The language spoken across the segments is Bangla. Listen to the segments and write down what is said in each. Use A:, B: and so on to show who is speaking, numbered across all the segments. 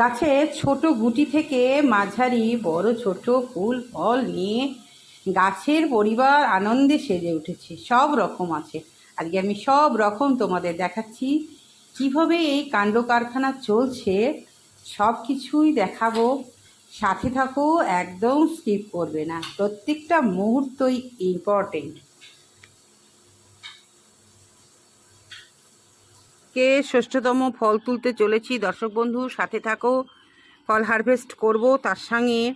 A: গাছে ছোট গুটি থেকে মাঝারি বড় ছোট ফুল, ফল নিয়ে গাছের পরিবার আনন্দে সেজে উঠেছে। সব রকম আছে। আজকে আমি সব রকম তোমাদের দেখাচ্ছি। কীভাবে এই কাণ্ড কারখানা চলছে, সব কিছুই দেখাবো। সাথে থাকো, একদম স্কিপ করবে না। প্রত্যেকটা মুহূর্তই ইম্পর্টেন্ট কে ষষ্ঠতম ফল তুলতে চলেছি। দর্শক বন্ধু, সাথে থাকো। ফল হারভেস্ট করব, তার সঙ্গে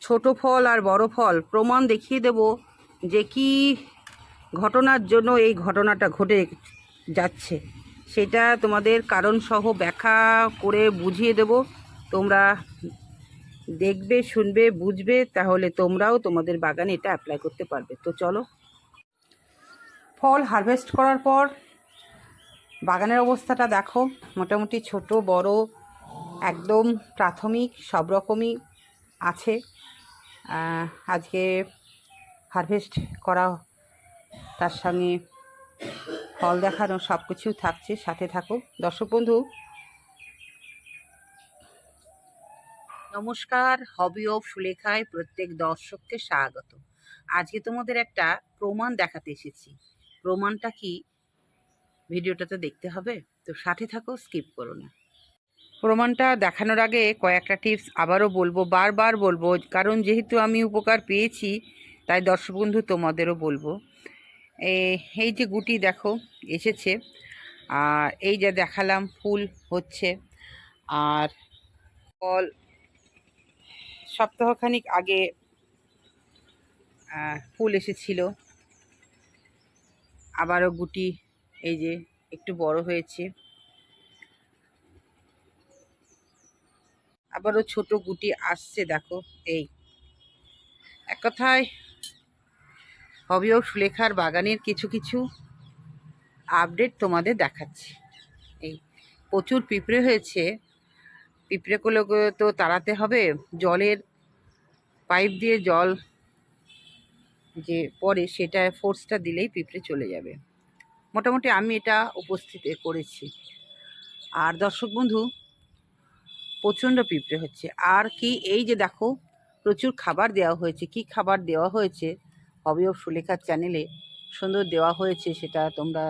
A: ছোট ফল আর বড় ফল। প্রমাণ দেখিয়ে দেব যে কি ঘটনার জন্য এই ঘটনাটা ঘটে যাচ্ছে। সেটা তোমাদের কারণ সহ ব্যাখ্যা করে বুঝিয়ে দেব। তোমরা দেখবে, শুনবে, বুঝবে, তাহলে তোমরাও তোমাদের বাগানে এটা অ্যাপ্লাই করতে পারবে। তো চলো। ফল হারভেস্ট করার পর বাগানের অবস্থাটা দেখো, মোটামুটি ছোট, বড়, একদম প্রাথমিক, সব রকমই আছে। আজকে হারভেস্ট করা, তার সঙ্গে ফল দেখানো সব কিছু থাকছে, সাথে থাকো। দর্শক বন্ধু, নমস্কার হবি অফ সুলেখায় প্রত্যেক দর্শককে স্বাগত। আজকে তোমাদের একটা প্রমাণ দেখাতে এসেছি। প্রমাণটা কি? ভিডিওটাতে দেখতে হবে, তো সাথে থাকো, স্কিপ করো না। প্রমাণটা দেখানোর আগে কয়েকটা টিপস আবারও বলব, বারবার বলব, কারণ যেহেতু আমি উপকার পেয়েছি, তাই দর্শক বন্ধু তোমাদেরও বলব। এই যে গুটি দেখো, এসেছে, আর এই যে দেখালাম, ফুল হচ্ছে, আর ফল সপ্তাহখানিক আগে ফুল এসেছিল। আবারও গুটি এই যে একটু বড় হয়েছে। আবারও ছোট গুটি আসছে, দেখো, এই। এক কথায়, হবি অফ সুলেখার বাগানের কিছু কিছু আপডেট তোমাদের দেখাচ্ছি। এই, প্রচুর পিঁপড়ে হয়েছে। পিঁপড়েগুলো তো তাড়াতে হবে, জলের পাইপ দিয়ে জল যে পড়ে সেটা ফোর্সটা দিলেই পিঁপড়ে চলে যাবে। মোটামুটি আমি এটা উপস্থিত করেছি। আর দর্শক বন্ধু, প্রচণ্ড পিঁপড়ে হচ্ছে। আর কি এই যে দেখো, প্রচুর খাবার দেওয়া হয়েছে। কি খাবার দেওয়া হয়েছে? অফ সুলেখার চ্যানেলে সুন্দর দেওয়া হয়েছে, সেটা তোমরা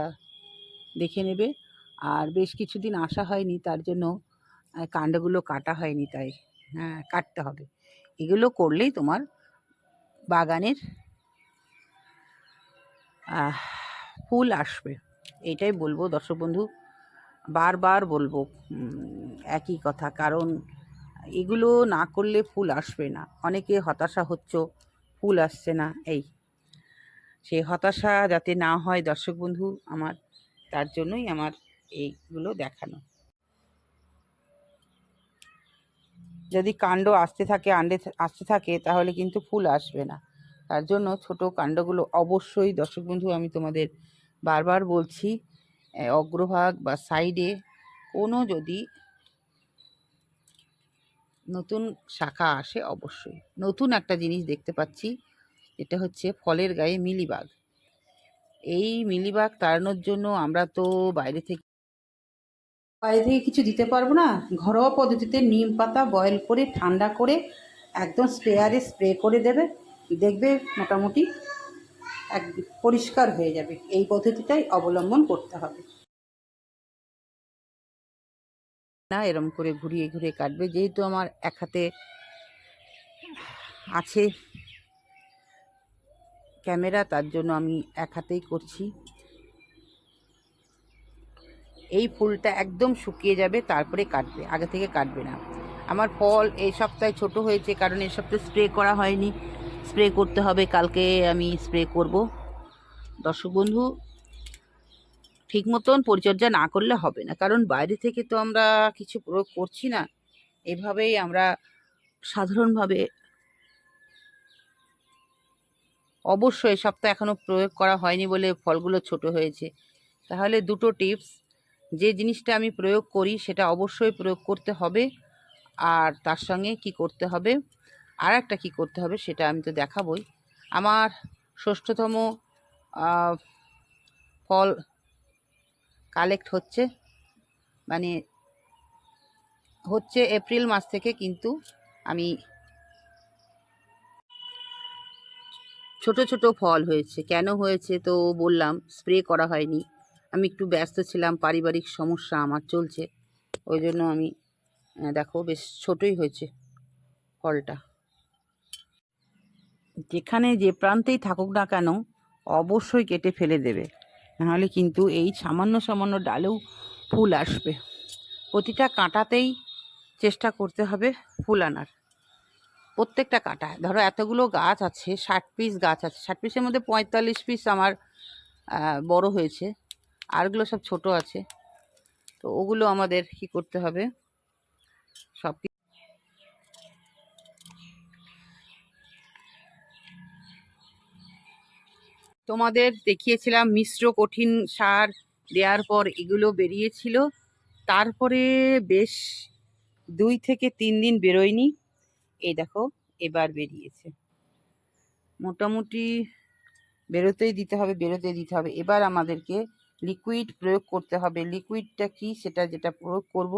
A: দেখে নেবে। আর বেশ কিছুদিন আসা হয়নি, তার জন্য কাণ্ডগুলো কাটা হয়নি তাই। হ্যাঁ কাটতে হবে। এগুলো করলেই তোমার বাগানের ফুল আসবে। এটাই বলব দর্শক বন্ধু। বারবার বলব একই কথা। কারণ এগুলো না করলে ফুল আসবে না। অনেকে হতাশা হচ্ছ, ফুল আসছে না, এই। সেই হতাশা যাতে না হয় দর্শক বন্ধু, আমার, তার জন্যই আমার এইগুলো দেখানো। যদি কাণ্ড আসতে থাকে, আন্ডে আসতে থাকে, তাহলে কিন্তু ফুল আসবে না। তার জন্য ছোট কাণ্ডগুলো অবশ্যই দর্শক বন্ধু, আমি তোমাদের বারবার বলছি অগ্রভাগ বা সাইডে কোনো যদি নতুন শাখা আসে অবশ্যই। নতুন একটা জিনিস দেখতে পাচ্ছি এটা হচ্ছে ফলের গায়ে মিলিবাগ। এই মিলিবাগ তাড়ানোর জন্য আমরা তো বাইরে থেকে বাইরে থেকে কিছু দিতে পারব না। ঘরোয়া পদ্ধতিতে নিম পাতা বয়েল করে, ঠান্ডা করে একদম স্প্রেয়ারে স্প্রে করে দেবে। দেখবে মোটামুটি এক পরিষ্কার হয়ে যাবে। এই পদ্ধতিটাই অবলম্বন করতে হবে। না, এরম করে ঘুরিয়ে ঘুরিয়ে কাটবে। যেহেতু আমার এক হাতে আছে ক্যামেরা, তার জন্য আমি এক হাতেই করছি। এই ফুলটা একদম শুকিয়ে যাবে, তারপরে কাটবে, আগে থেকে কাটবে না। আমার ফল এই সপ্তাহে ছোট হয়েছে, কারণ এই সপ্তাহে স্প্রে করা হয়নি। স্প্রে করতে হবে, কালকে আমি স্প্রে করব। দর্শক বন্ধু, ঠিক মতন পরিচর্যা না করলে হবে না, কারণ বাইরে থেকে তো আমরা কিছু প্রয়োগ করছি না। এভাবেই আমরা সাধারণভাবে অবশ্যই সপ্তাহে এখনও প্রয়োগ করা হয়নি বলে ফলগুলো ছোট হয়েছে। তাহলে দুটো টিপস, যে জিনিসটা আমি প্রয়োগ করি সেটা অবশ্যই প্রয়োগ করতে হবে, আর তার সঙ্গে কি করতে হবে? আর একটা কী করতে হবে সেটা আমি তো দেখাবই। আমার ষষ্ঠতম ফল কালেক্ট হচ্ছে। মানে হচ্ছে এপ্রিল মাস থেকে কিন্তু আমি ছোট ছোট ফল হয়েছে। কেন হয়েছে তো বললাম স্প্রে করা হয়নি। আমি একটু ব্যস্ত ছিলাম, পারিবারিক সমস্যা আমার চলছে। ওই জন্য আমি দেখো বেশ ছোটই হয়েছে ফলটা। যেখানে যে প্রান্তেই থাকুক না কেন, অবশ্যই কেটে ফেলে দেবে। নাহলে কিন্তু এই সামান্য সামান্য ডালেও ফুল আসবে। প্রতিটা কাঁটাতেই চেষ্টা করতে হবে ফুল আনার। প্রত্যেকটা কাঁটা, ধরো এতগুলো গাছ আছে, ষাট পিস গাছ আছে, ষাট পিসের মধ্যে পঁয়তাল্লিশ পিস আমার বড় হয়েছে, আরগুলো সব ছোট আছে। তো ওগুলো আমাদের কি করতে হবে? সব তোমাদের দেখিয়েছিলাম মিশ্র কঠিন সার দেওয়ার পর এগুলো বেরিয়েছিল। তারপরে বেশ দুই থেকে তিন দিন বেরোয়নি। এই দেখো, এবার বেরিয়েছে। মোটামুটি বেরোতেই দিতে হবে বেরোতে দিতে হবে। এবার আমাদেরকে লিকুইড প্রয়োগ করতে হবে। লিকুইডটা কি সেটা যেটা প্রয়োগ করব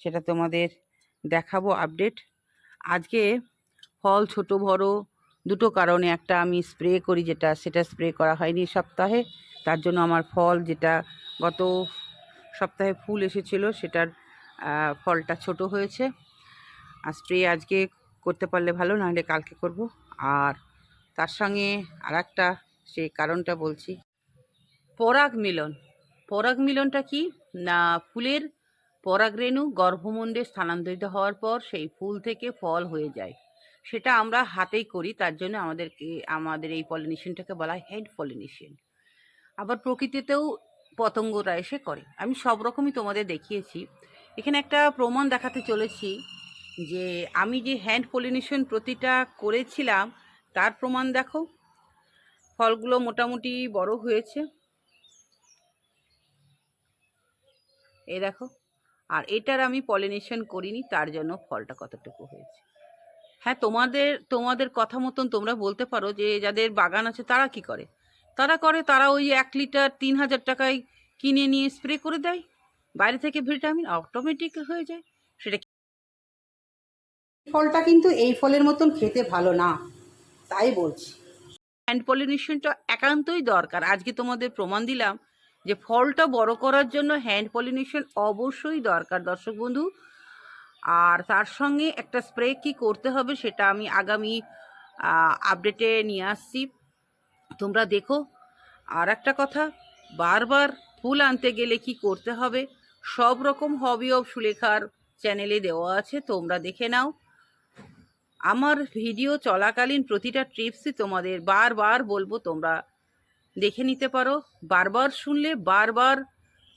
A: সেটা তোমাদের দেখাবো আপডেট আজকে ফল ছোট বড় দুটো কারণে একটা আমি স্প্রে করি যেটা, সেটা স্প্রে করা হয়নি সপ্তাহে। তার জন্য আমার ফল যেটা গত সপ্তাহে ফুল এসেছিল, সেটার ফলটা ছোট হয়েছে। আর স্প্রে আজকে করতে পারলে ভালো নাহলে কালকে করব। আর তার সঙ্গে আর একটা সেই কারণটা বলছি। পরাগ মিলন। পরাগ মিলনটা কি? না, ফুলের পরাগরেণু গর্ভমণ্ডে স্থানান্তরিত হওয়ার পর সেই ফুল থেকে ফল হয়ে যায়। সেটা আমরা হাতেই করি, তার জন্য আমাদেরকে, আমাদের এই পলিনেশনটাকে বলা হয় হেড পলিনেশন আবার প্রকৃতিতেও পতঙ্গরা এসে করে। আমি সব রকমই তোমাদের দেখিয়েছি। এখানে একটা প্রমাণ দেখাতে চলেছি যে আমি যে হ্যান্ড পলিনেশন প্রতিটা করেছিলাম, তার প্রমাণ দেখো। ফলগুলো মোটামুটি বড় হয়েছে। এই দেখো। আর এটার আমি পলিনেশন করিনি, তার জন্য ফলটা কতটুকু হয়েছে। হ্যাঁ তোমাদের তোমাদের কথা মতন তোমরা বলতে পারো যে যাদের বাগান আছে তারা কি করে? তারা করে তারা ওই এক লিটার তিন হাজার টাকায় কিনে নিয়ে স্প্রে করে দেয়। বাইরে থেকে ভিটামিন অটোমেটিক হয়ে যায়। সেটা ফলটা কিন্তু এই ফলের মতন খেতে ভালো না তাই বলছি। হ্যান্ড পলিনেশনটা একান্তই দরকার। আজকে তোমাদের প্রমাণ দিলাম যে ফলটা বড় করার জন্য হ্যান্ড পলিনেশন অবশ্যই দরকার। দর্শক বন্ধু আর তার সঙ্গে একটা স্প্রে কি করতে হবে সেটা আমি আগামী আপডেটে নিয়ে আসছি। তোমরা দেখো। আর একটা কথা, বারবার ফুল আনতে গেলে কি করতে হবে? সব রকম হবি অফ সুলেখার চ্যানেলে দেওয়া আছে, তোমরা দেখে নাও। আমার ভিডিও চলাকালীন প্রতিটা ট্রিপসই তোমাদের বারবার বলব তোমরা দেখে নিতে পারো। বারবার শুনলে বারবার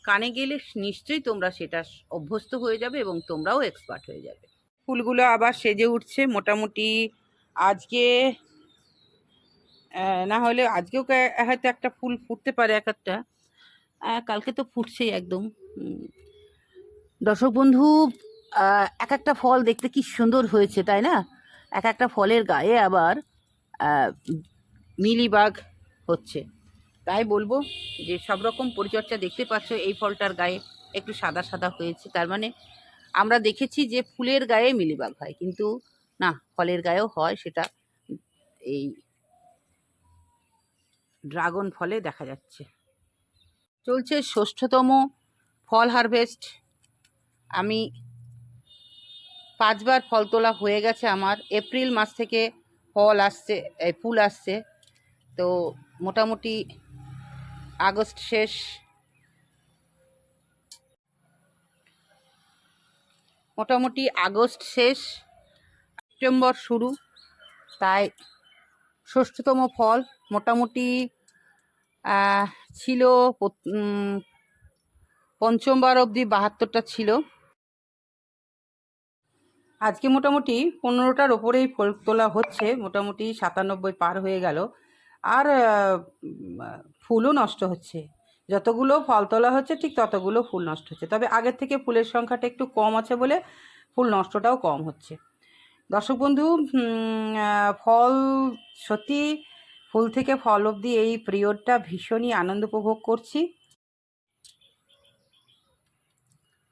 A: কানে গেলে নিশ্চয়ই তোমরা সেটা অভ্যস্ত হয়ে যাবে এবং তোমরাও এক্সপার্ট হয়ে যাবে। ফুলগুলো আবার সেজে উঠছে মোটামুটি আজকে না হলে আজকেও হয়তো একটা ফুল ফুটতে পারে এক একটা। কালকে তো ফুটছেই একদম। দর্শক বন্ধু এক একটা ফল দেখতে কি সুন্দর হয়েছে, তাই না? এক একটা ফলের গায়ে আবার মিলিবাগ হচ্ছে। তাই বলব যে সব রকম পরিচর্যা দেখতে পাচ্ছ, এই ফলটার গায়ে একটু সাদা সাদা হয়েছে। তার মানে আমরা দেখেছি যে ফুলের গায়ে মিলিবাগ হয়, কিন্তু না, ফলের গায়েও হয় সেটা এই ড্রাগন ফলে দেখা যাচ্ছে। চলছে ষষ্ঠতম ফল হারভেস্ট। আমি পাঁচবার ফল তোলা হয়ে গেছে আমার। এপ্রিল মাস থেকে ফল আসছে ফুল আসছে। তো মোটামুটি আগস্ট শেষ। মোটামুটি আগস্ট শেষ, সেপ্টেম্বর শুরু, তাই ষষ্ঠতম ফল মোটামুটি ছিল পঞ্চমবার অবধি বাহাত্তরটা ছিল। আজকে মোটামুটি পনেরোটার ওপরেই ফল তোলা হচ্ছে, মোটামুটি সাতানব্বই পার হয়ে গেল। আর ফুলও নষ্ট হচ্ছে। যতগুলো ফল তোলা হচ্ছে, ঠিক ততগুলো ফুল নষ্ট হচ্ছে। তবে আগের থেকে ফুলের সংখ্যাটা একটু কম আছে বলে ফুল নষ্টটাও কম হচ্ছে। দর্শক বন্ধু ফল সত্যি ফুল থেকে ফল অবধি এই পিরিয়ডটা ভীষণই আনন্দ উপভোগ করছি।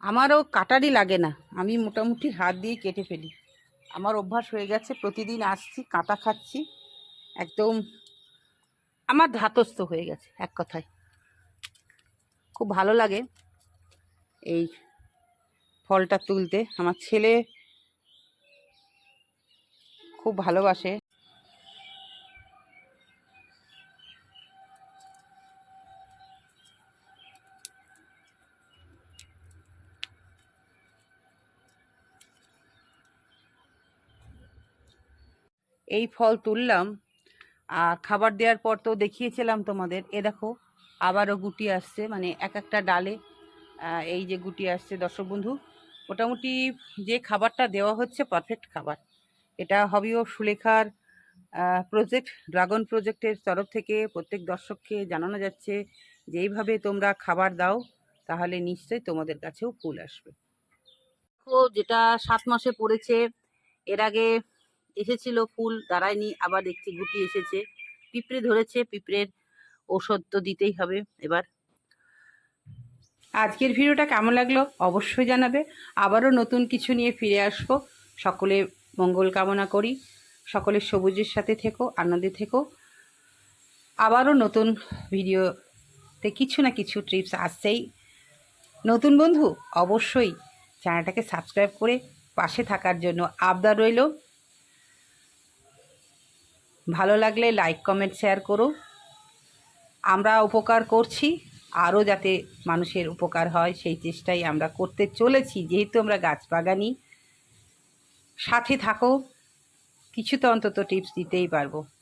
A: আমারও কাটারই লাগে না। আমি মোটামুটি হাত দিয়ে কেটে ফেলি। আমার অভ্যাস হয়ে গেছে, প্রতিদিন আসছি, কাঁটা খাচ্ছি। একদম আমার ধাতস্থ হয়ে গেছে, এক কথায়। খুব ভালো লাগে এই ফলটা তুলতে। আমার ছেলে খুব ভালোবাসে। এই ফল তুললাম আর খাবার দেওয়ার পর তো দেখিয়েছিলাম তোমাদের। এ দেখো, আবারও গুটি আসছে মানে এক একটা ডালে এই যে গুটি আসছে, দর্শক বন্ধু। মোটামুটি যে খাবারটা দেওয়া হচ্ছে পারফেক্ট খাবার। এটা হবিও সুলেখার প্রজেক্ট ড্রাগন প্রজেক্টের তরফ থেকে প্রত্যেক দর্শককে জানানো যাচ্ছে যে এইভাবে তোমরা খাবার দাও, তাহলে নিশ্চয়ই তোমাদের কাছেও ফুল আসবে। যেটা সাত মাসে পড়েছে, এর আগে এসেছিল ফুল দাঁড়ায়নি, আবার দেখছি গুটি এসেছে। পিঁপড়ে ধরেছে, পিঁপড়ের ওষুধ তো দিতেই হবে এবার। আজকের ভিডিওটা কেমন লাগল অবশ্যই জানাবে। আবারও নতুন কিছু নিয়ে ফিরে আসব। সকলে মঙ্গল কামনা করি। সকলে সবুজের সাথে থেকো, আনন্দে থেকো। আবারও নতুন ভিডিওতে কিছু না কিছু ট্রিপস আসছেই। নতুন বন্ধু, অবশ্যই চ্যানেলটাকে সাবস্ক্রাইব করে পাশে থাকার জন্য আবদার রইল। ভালো লাগলে লাইক কমেন্ট শেয়ার করো। আমরা উপকার করছি, আরও যাতে মানুষের উপকার হয়, সেই চেষ্টাই আমরা করতে চলেছি। যেহেতু আমরা গাছ বাগানি সাথে থাকো, কিছু তো অন্তত টিপস দিতেই পারব।